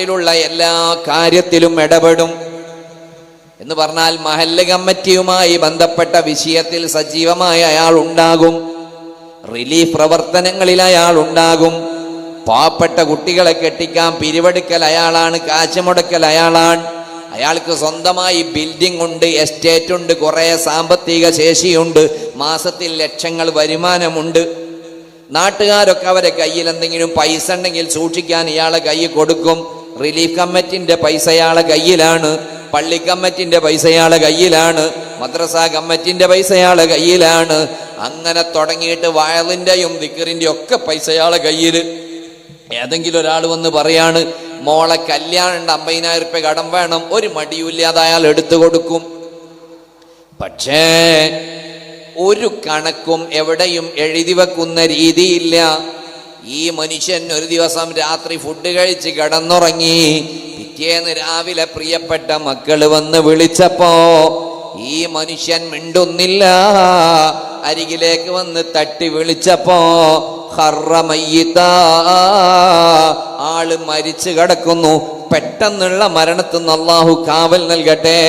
ിലുള്ള എല്ലാ കാര്യത്തിലും ഇടപെടും. എന്ന് പറഞ്ഞാൽ മഹല്ല് കമ്മിറ്റിയുമായി ബന്ധപ്പെട്ട വിഷയത്തിൽ സജീവമായ അയാൾ ഉണ്ടാകും. റിലീഫ് പ്രവർത്തനങ്ങളിൽ അയാൾ ഉണ്ടാകും. പാവപ്പെട്ട കുട്ടികളെ കെട്ടിക്കാൻ പിരിവെടുക്കൽ അയാളാണ് കാശ് മുടക്കൽ അയാളാണ്. അയാൾക്ക് സ്വന്തമായി ബിൽഡിംഗ് ഉണ്ട് എസ്റ്റേറ്റ് ഉണ്ട് കുറേ സാമ്പത്തിക ശേഷിയുണ്ട്. മാസത്തിൽ ലക്ഷങ്ങൾ വരുമാനമുണ്ട്. നാട്ടുകാരൊക്കെ അവരെ കയ്യിൽ എന്തെങ്കിലും പൈസ ഉണ്ടെങ്കിൽ സൂക്ഷിക്കാൻ ഇയാളെ കൈ കൊടുക്കും. റിലീഫ് കമ്മിറ്റിന്റെ പൈസയാളെ കയ്യിലാണ് പള്ളി കമ്മിറ്റിന്റെ പൈസയാളെ കയ്യിലാണ് മദ്രസ കമ്മിറ്റിന്റെ പൈസയാളെ കയ്യിലാണ്. അങ്ങനെ തുടങ്ങിയിട്ട് വയലിന്റെയും ദിക്കറിന്റെയും ഒക്കെ പൈസ ഇയാളെ കയ്യിൽ ഏതെങ്കിലും ഒരാൾ വന്ന് പറയാണ് മോളെ കല്യാണം അമ്പതിനായിരം റുപ്യ കടം വേണം ഒരു മടിയുമില്ലാതെ അയാൾ എടുത്തു കൊടുക്കും. പക്ഷേ ഒരു കണക്കും എവിടെയും എഴുതി വെക്കുന്ന രീതിയില്ല. ഈ മനുഷ്യൻ ഒരു ദിവസം രാത്രി ഫുഡ് കഴിച്ച് കിടന്നുറങ്ങി. പിറ്റേന്ന് രാവിലെ പ്രിയപ്പെട്ട മക്കൾ വന്ന് വിളിച്ചപ്പോ ഈ മനുഷ്യൻ മിണ്ടുന്നില്ല. അരികിലേക്ക് വന്ന് തട്ടി വിളിച്ചപ്പോ. ആൾ മരിച്ചു കിടക്കുന്നു. പെട്ടെന്നുള്ള മരണത്തിന് അള്ളാഹു കാവൽ നൽകട്ടെ.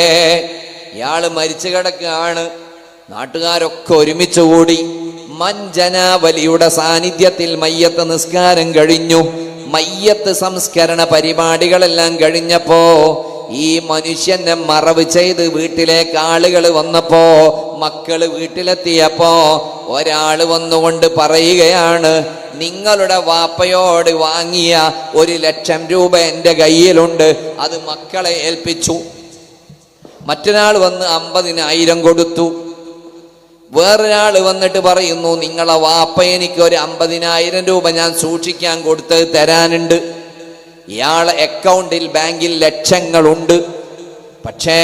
ഇയാൾ മരിച്ചു കിടക്കുകയാണ്. നാട്ടുകാരൊക്കെ ഒരുമിച്ച് കൂടി. മഞ്ജനാവലിയുടെ സാന്നിധ്യത്തിൽ മയ്യത്ത് നിസ്കാരം കഴിഞ്ഞു. മയ്യത്ത് സംസ്കരണ പരിപാടികളെല്ലാം കഴിഞ്ഞപ്പോ ഈ മനുഷ്യനെ മറവ് ചെയ്ത് വീട്ടിലേക്ക് ആളുകൾ വന്നപ്പോ മക്കൾ വീട്ടിലെത്തിയപ്പോ ഒരാൾ വന്നുകൊണ്ട് പറയുകയാണ് നിങ്ങളുടെ വാപ്പയോട് വാങ്ങിയ ഒരു ലക്ഷം രൂപ എന്റെ കയ്യിലുണ്ട് അത് മക്കളെ ഏൽപ്പിച്ചു. മറ്റൊരാൾ വന്ന് അമ്പതിനായിരം കൊടുത്തു. വേറൊരാൾ വന്നിട്ട് പറയുന്നു നിങ്ങളെ വാപ്പ എനിക്ക് ഒരു അമ്പതിനായിരം രൂപ ഞാൻ സൂക്ഷിക്കാൻ കൊടുത്ത് തരാനുണ്ട്. ഇയാളെ അക്കൗണ്ടിൽ ബാങ്കിൽ ലക്ഷങ്ങളുണ്ട്. പക്ഷേ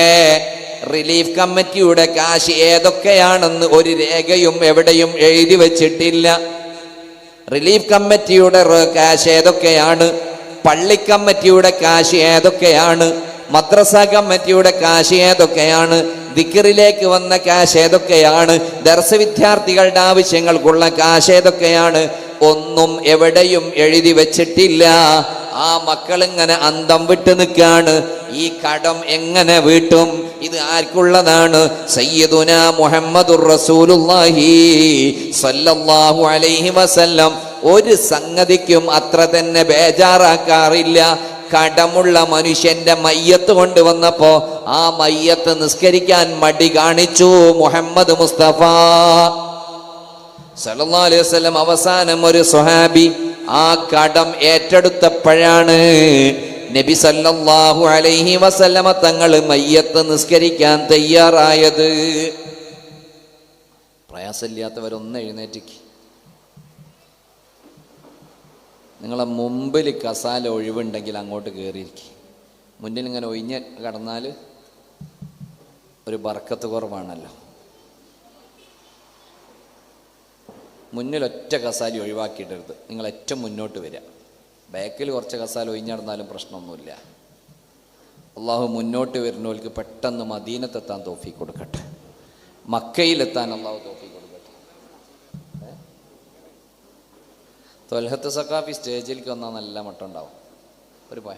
റിലീഫ് കമ്മിറ്റിയുടെ കാശ് ഏതൊക്കെയാണെന്ന് ഒരു രേഖയും എവിടെയും എഴുതി വച്ചിട്ടില്ല. റിലീഫ് കമ്മിറ്റിയുടെ കാശ് ഏതൊക്കെയാണ്? പള്ളി കമ്മിറ്റിയുടെ കാശ് ഏതൊക്കെയാണ്? മദ്രസ കമ്മിറ്റിയുടെ കാശ് ഏതൊക്കെയാണ്? ദിക്കറിലേക്ക് വന്ന കാശ് ഏതൊക്കെയാണ്? ദർശ വിദ്യാർത്ഥികളുടെ ആവശ്യങ്ങൾക്കുള്ള കാശ് ഏതൊക്കെയാണ്? ഒന്നും എവിടെയും എഴുതി വെച്ചിട്ടില്ല. ആ മക്കൾ ഇങ്ങനെ അന്തം വിട്ട് നിൽക്കാണ് ഈ കടം എങ്ങനെ വീട്ടും? ഇത് ആർക്കുള്ളതാണ്? സയ്യിദുന മുഹമ്മദുർ റസൂലുള്ളാഹി അലൈഹി വസല്ലം. ഒരു സംഗതിക്കും അത്ര തന്നെ ബേജാറാക്കാറില്ല. കടമുള്ള മനുഷ്യന്റെ മയ്യത്ത് കൊണ്ടുവന്നപ്പോ ആ മയ്യത്ത് നിസ്കരിക്കാൻ മടി കാണിച്ചു മുഹമ്മദ് മുസ്തഫ. സല്ലല്ലാഹു അലൈഹി അവസാനം ഒരു സുഹാബി ആ കടം ഏറ്റെടുത്തപ്പോഴാണ് നബി സല്ലല്ലാഹു അലൈഹി വസല്ലമ തങ്ങൾ മയ്യത്ത് നിസ്കരിക്കാൻ തയ്യാറായത്. പ്രയാസമില്ലാത്തവരൊന്ന് എഴുന്നേറ്റിക്ക് നിങ്ങളെ മുമ്പിൽ കസാല ഒഴിവുണ്ടെങ്കിൽ അങ്ങോട്ട് കയറിയിരിക്കും മുന്നിൽ ഇങ്ങനെ ഒഴിഞ്ഞ് കടന്നാൽ ഒരു ബർക്കത്ത് കുറവാണല്ലോ. മുന്നിൽ ഒറ്റ കസാലി ഒഴിവാക്കിയിട്ടരുത് നിങ്ങൾ ഏറ്റവും മുന്നോട്ട് വരിക. ബാക്കിൽ കുറച്ച് കസാല ഒഴിഞ്ഞടന്നാലും പ്രശ്നമൊന്നുമില്ല. അള്ളാഹു മുന്നോട്ട് വരുന്നവർക്ക് പെട്ടെന്ന് മദീനത്തെത്താൻ തോഫി കൊടുക്കട്ടെ. മക്കയിലെത്താൻ അള്ളാഹു തോഫി കൊടുക്കട്ടെ ഏ? തൊൽഹത്ത് സക്കാഫി സ്റ്റേജിലേക്ക് വന്നാൽ നല്ല മട്ടം ഉണ്ടാവും. ഒരു പോയ.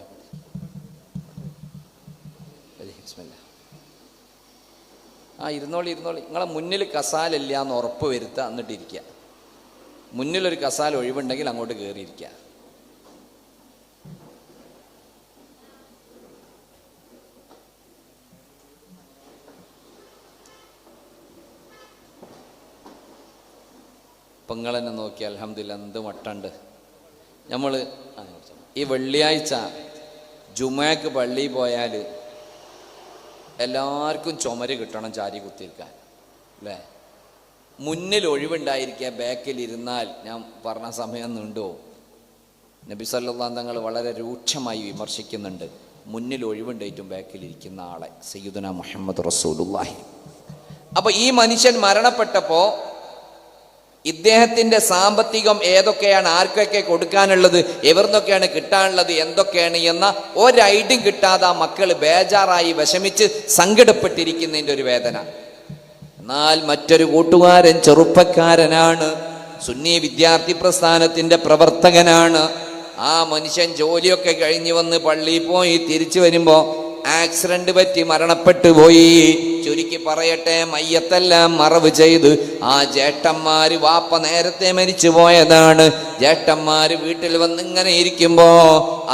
ആ ഇരുന്നോളി ഇരുന്നോളി. നിങ്ങളെ മുന്നിൽ കസാലില്ല എന്ന് ഉറപ്പ് വരുത്തുക എന്നിട്ടിരിക്കുക മുന്നിലൊരു കസാൽ ഒഴിവുണ്ടെങ്കിൽ അങ്ങോട്ട് കയറിയിരിക്കുക പെങ്ങളെന്നെ നോക്കി അലഹമില്ല എന്ത് മട്ടുണ്ട്. നമ്മൾ ഈ വെള്ളിയാഴ്ച ജുമയ്ക്ക് പള്ളിയിൽ പോയാൽ എല്ലാവർക്കും ചുമര് കിട്ടണം ചാരി കുത്തിയിരിക്കാൻ അല്ലേ? മുന്നിൽ ഒഴിവുണ്ടായിരിക്കുക ബാക്കിൽ ഇരുന്നാൽ ഞാൻ പറഞ്ഞ സമയം നീണ്ടോ നബി തങ്ങൾ വളരെ രൂക്ഷമായി വിമർശിക്കുന്നുണ്ട്. മുന്നിൽ ഒഴിവുണ്ടായിട്ടും ബാക്കിൽ ഇരിക്കുന്ന ആളെ സയ്യുദന മുഹമ്മദ് റസൂലുല്ലാഹി അപ്പോൾ ഈ മനുഷ്യൻ മരണപ്പെട്ടപ്പോ ഇദ്ദേഹത്തിന്റെ സാമ്പത്തികം ഏതൊക്കെയാണ് ആർക്കൊക്കെ കൊടുക്കാനുള്ളത് എവർന്നൊക്കെയാണ് കിട്ടാനുള്ളത് എന്തൊക്കെയാണ് എന്ന ഒരൈഡും കിട്ടാതെ ആ മക്കൾ ബേജാറായി വിഷമിച്ച് സങ്കടപ്പെട്ടിരിക്കുന്നതിന്റെ ഒരു വേദന. എന്നാൽ മറ്റൊരു കൂട്ടുകാരൻ ചെറുപ്പക്കാരനാണ് സുന്നി വിദ്യാർത്ഥി പ്രസ്ഥാനത്തിന്റെ പ്രവർത്തകനാണ്. ആ മനുഷ്യൻ ജോലിയൊക്കെ കഴിഞ്ഞു വന്ന് പള്ളിയിൽ പോയി തിരിച്ചു വരുമ്പോ ആക്സിഡന്റ് പറ്റി മരണപ്പെട്ടു പോയി. ചുരുക്കി പറയട്ടെ മയ്യത്തെല്ലാം മറവ് ചെയ്ത്. ആ ജേട്ടന്മാര് വാപ്പ നേരത്തെ മരിച്ചു പോയതാണ്. ജേട്ടന്മാര് വീട്ടിൽ വന്ന് ഇങ്ങനെ ഇരിക്കുമ്പോ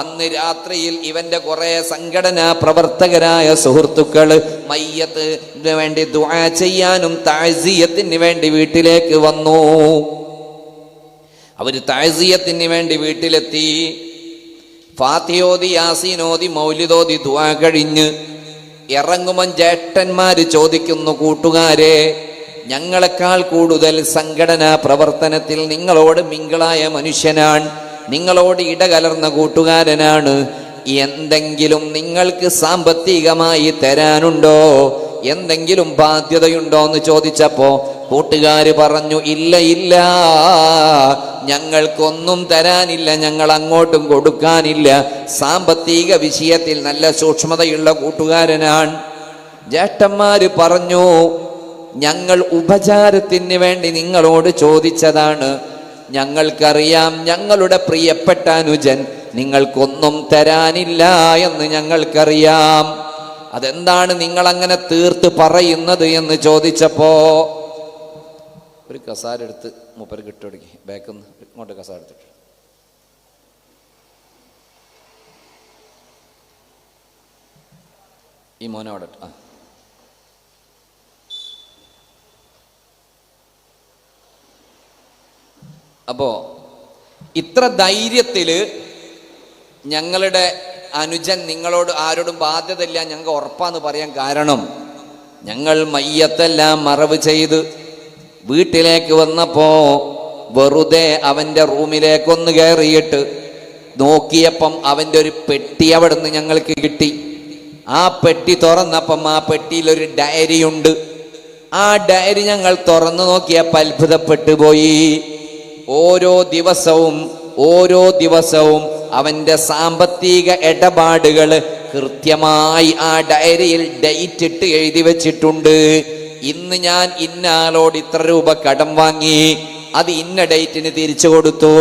അന്ന് രാത്രിയിൽ ഇവന്റെ കുറെ സംഘടനാ പ്രവർത്തകരായ സുഹൃത്തുക്കൾ മയ്യത്ത് വേണ്ടി ദുആ ചെയ്യാനും താഴ്സീയത്തിന് വേണ്ടി വീട്ടിലേക്ക് വന്നു. അവർ താഴ്സീയത്തിന് വേണ്ടി വീട്ടിലെത്തി. ഫാത്തിയോതി യാസീനോതി മൗലിതോതി ദുആ കഴിഞ്ഞ് ഇറങ്ങുമ്പം ജേട്ടന്മാര് ചോദിക്കുന്നു കൂട്ടുകാരെ ഞങ്ങളെക്കാൾ കൂടുതൽ സംഘടനാ പ്രവർത്തനത്തിൽ നിങ്ങളോട് മിങ്കിളായ മനുഷ്യനാണ്. നിങ്ങളോട് ഇടകലർന്ന കൂട്ടുകാരനാണ്. എന്തെങ്കിലും നിങ്ങൾക്ക് സാമ്പത്തികമായി തരാനുണ്ടോ? എന്തെങ്കിലും ബാധ്യതയുണ്ടോ? എന്ന് ചോദിച്ചപ്പോ കൂട്ടുകാർ പറഞ്ഞു ഇല്ല ഇല്ല. ഞങ്ങൾക്കൊന്നും തരാനില്ല ഞങ്ങൾ അങ്ങോട്ടും കൊടുക്കാനില്ല. സാമ്പത്തിക വിഷയത്തിൽ നല്ല സൂക്ഷ്മതയുള്ള കൂട്ടുകാരനാണ്. ജ്യേഷ്ഠന്മാര് പറഞ്ഞു ഞങ്ങൾ ഉപചാരത്തിന് വേണ്ടി നിങ്ങളോട് ചോദിച്ചതാണ്. ഞങ്ങൾക്കറിയാം ഞങ്ങളുടെ പ്രിയപ്പെട്ട അനുജൻ നിങ്ങൾക്കൊന്നും തരാനില്ല എന്ന് ഞങ്ങൾക്കറിയാം. അതെന്താണ് നിങ്ങൾ അങ്ങനെ തീർത്ത് പറയുന്നത് എന്ന് ചോദിച്ചപ്പോ ഒരു കസാര എടുത്ത് മൂപ്പര് തുടങ്ങി. ബാക്കിൽ നിന്ന് ഇങ്ങോട്ട് കസാര എടുത്തിട്ട്. ഈ മോനെ അവിടെ ആ. അപ്പോ ഇത്ര ധൈര്യത്തിൽ ഞങ്ങളുടെ അനുജൻ നിങ്ങളോട് ആരോടും ബാധ്യതയില്ല ഞങ്ങൾക്ക് ഉറപ്പാന്ന് പറയാൻ കാരണം ഞങ്ങൾ മയ്യത്തെല്ലാം മറവ് ചെയ്ത് വീട്ടിലേക്ക് വന്നപ്പോ വെറുതെ അവന്റെ റൂമിലേക്കൊന്ന് കയറിയിട്ട് നോക്കിയപ്പം അവന്റെ ഒരു പെട്ടി അവിടുന്ന് ഞങ്ങൾക്ക് കിട്ടി. ആ പെട്ടി തുറന്നപ്പം ആ പെട്ടിയിൽ ഒരു ഡയറി ഉണ്ട്. ആ ഡയറി ഞങ്ങൾ തുറന്നു നോക്കിയപ്പോൾ അത്ഭുതപ്പെട്ടു പോയി. ഓരോ ദിവസവും ഓരോ ദിവസവും അവന്റെ സാമ്പത്തിക ഇടപാടുകൾ കൃത്യമായി ആ ഡയറിയിൽ ഡേറ്റ് ഇട്ട് എഴുതി വെച്ചിട്ടുണ്ട്. ഇന്ന് ഞാൻ ഇന്ന ആളോട് ഇത്ര രൂപ കടം വാങ്ങി അത് ഇന്ന ഡേറ്റിന് തിരിച്ചു കൊടുത്തു.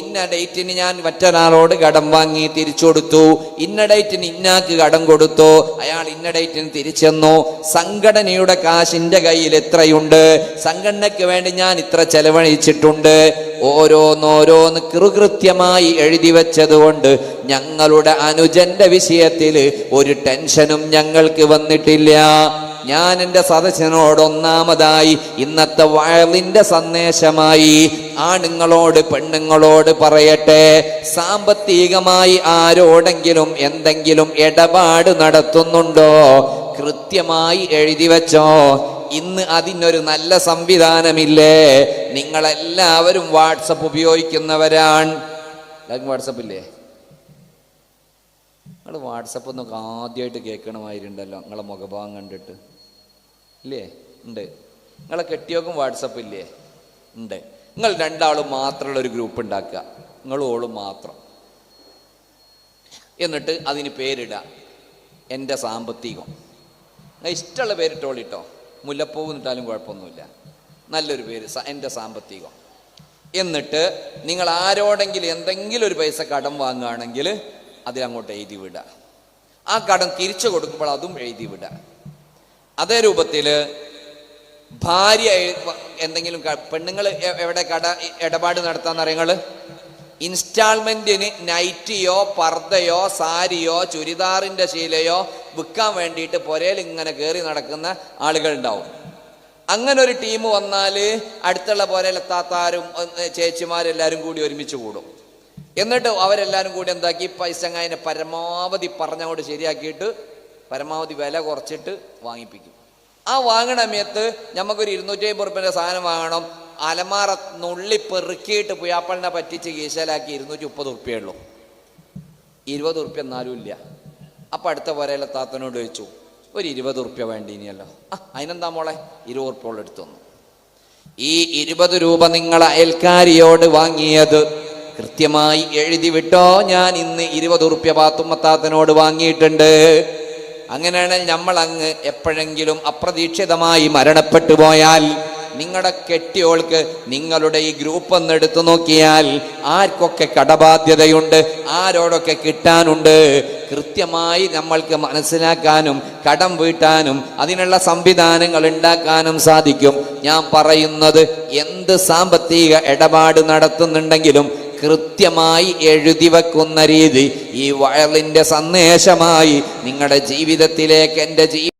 ഇന്ന ഡേറ്റിന് ഞാൻ മറ്റൊരാളോട് കടം വാങ്ങി തിരിച്ചു കൊടുത്തു. ഇന്ന ഡേറ്റിന് ഇന്നാക്ക് കടം കൊടുത്തു. അയാൾ ഇന്ന ഡേറ്റിന് തിരിച്ചെന്നു സംഘടനയുടെ കാശിന്റെ കയ്യിൽ എത്രയുണ്ട്? സംഘടനയ്ക്ക് വേണ്ടി ഞാൻ ഇത്ര ചെലവഴിച്ചിട്ടുണ്ട്. ഓരോന്നോരോന്ന് കൃകൃത്യമായി എഴുതി വെച്ചതുകൊണ്ട് ഞങ്ങളുടെ അനുജന്റെ വിഷയത്തിൽ ഒരു ടെൻഷനും ഞങ്ങൾക്ക് വന്നിട്ടില്ല. ഞാൻ എന്റെ സദസ്യനോട് ഒന്നാമതായി ഇന്നത്തെ വയലിന്റെ സന്ദേശമായി ആണുങ്ങളോട് പെണ്ണുങ്ങളോട് പറയട്ടെ. സാമ്പത്തികമായി ആരോടെങ്കിലും എന്തെങ്കിലും ഇടപാട് നടത്തുന്നുണ്ടോ? കൃത്യമായി എഴുതി വെച്ചോ. ഇന്ന് അതിനൊരു നല്ല സംവിധാനമില്ലേ? നിങ്ങളെല്ലാവരും വാട്സപ്പ് ഉപയോഗിക്കുന്നവരാണ്. വാട്സപ്പ് ഇല്ലേ? നിങ്ങൾ വാട്സപ്പ് ഒന്നൊക്കെ ആദ്യമായിട്ട് കേൾക്കണമായിരുന്നല്ലോ നിങ്ങളെ മുഖഭാവം കണ്ടിട്ട്. ഇല്ലേ? ഉണ്ട്. നിങ്ങളെ കെട്ടിയോക്കും വാട്സപ്പ് ഇല്ലേ? ഉണ്ട്. നിങ്ങൾ രണ്ടാളും മാത്രമുള്ള ഒരു ഗ്രൂപ്പ് ഉണ്ടാക്കുക. നിങ്ങളും ഓളും മാത്രം. എന്നിട്ട് അതിന് പേരിടുക എന്റെ സാമ്പത്തികം. ഇഷ്ടമുള്ള പേരിട്ടോളിട്ടോ മുല്ലപ്പൂവ് എന്നിട്ടാലും കുഴപ്പമൊന്നുമില്ല. നല്ലൊരു പേര് എന്റെ സാമ്പത്തികം. എന്നിട്ട് നിങ്ങൾ ആരോടെങ്കിലും എന്തെങ്കിലും ഒരു പൈസ കടം വാങ്ങുകയാണെങ്കിൽ അതിലങ്ങോട്ട് എഴുതി വിടുക. ആ കടം തിരിച്ചു കൊടുക്കുമ്പോൾ അതും എഴുതി വിടുക. അതേ രൂപത്തിൽ ഭാര്യ എന്തെങ്കിലും പെണ്ണുങ്ങൾ എവിടെ കട ഇടപാട് നടത്താന്ന് അറിയങ്ങൾ ഇൻസ്റ്റാൾമെന്റിന് നൈറ്റിയോ പർദ്ദയോ സാരിയോ ചുരിദാറിന്റെ ശീലയോ വിൽക്കാൻ വേണ്ടിയിട്ട് പുരയിൽ ഇങ്ങനെ കയറി നടക്കുന്ന ആളുകൾ ഉണ്ടാവും അങ്ങനെ ഒരു ടീം വന്നാൽ അടുത്തുള്ള പുരയിലെത്താത്താരും ചേച്ചിമാരെല്ലാവരും കൂടി ഒരുമിച്ച് കൂടും. എന്നിട്ട് അവരെല്ലാവരും കൂടി എന്താക്കി? പൈസ അങ്ങനെ പരമാവധി പറഞ്ഞങ്ങോട്ട് ശരിയാക്കിയിട്ട് പരമാവധി വില കുറച്ചിട്ട് വാങ്ങിപ്പിക്കും. ആ വാങ്ങണ സമയത്ത് നമുക്കൊരു ഇരുന്നൂറ്റി അമ്പത് റുപ്യന്റെ സാധനം വാങ്ങണം. അലമാറ നുള്ളി പെറുക്കിയിട്ട് പുയാപ്പളിനെ പറ്റിച്ച് കീശലാക്കി ഇരുന്നൂറ്റി മുപ്പത് ഉറുപ്പ്യേ ഉള്ളൂ. ഇരുപത് ഉറുപ്പ്യ എന്നാലും ഇല്ല. അപ്പം അടുത്ത പോരയിലെ താത്തനോട് ചോദിച്ചു ഒരു ഇരുപത് ഉറുപ്പ്യ വേണ്ടി ഇനിയല്ലോ. ആ അതിനെന്താ മോളെ? ഇരുപത് ഉറുപ്പ്യോളം എടുത്തു തന്നു ഈ ഇരുപത് രൂപ നിങ്ങൾ അയൽക്കാരിയോട് വാങ്ങിയത് കൃത്യമായി എഴുതി വിട്ടോ? ഞാൻ ഇന്ന് ഇരുപത് ഉറുപ്പ്യ പാത്തുമ്മത്താത്തനോട് വാങ്ങിയിട്ടുണ്ട്. അങ്ങനെയാണെങ്കിൽ നമ്മൾ അങ്ങ് എപ്പോഴെങ്കിലും അപ്രതീക്ഷിതമായി മരണപ്പെട്ടു പോയാൽ നിങ്ങളുടെ കെട്ടിയോൾക്ക് നിങ്ങളുടെ ഈ ഗ്രൂപ്പ് ഒന്ന് എടുത്തു നോക്കിയാൽ ആർക്കൊക്കെ കടബാധ്യതയുണ്ട് ആരോടൊക്കെ കിട്ടാനുണ്ട് കൃത്യമായി നമ്മൾക്ക് മനസ്സിലാക്കാനും കടം വീട്ടാനും അതിനുള്ള സംവിധാനങ്ങൾ ഉണ്ടാക്കാനും സാധിക്കും. ഞാൻ പറയുന്നത് എന്ത് സാമ്പത്തിക ഇടപാട് നടത്തുന്നുണ്ടെങ്കിലും കൃത്യമായി എഴുതി വെക്കുന്ന രീതി ഈ വയലിന്റെ സന്ദേശമായി നിങ്ങളുടെ ജീവിതത്തിലേക്ക് എന്റെ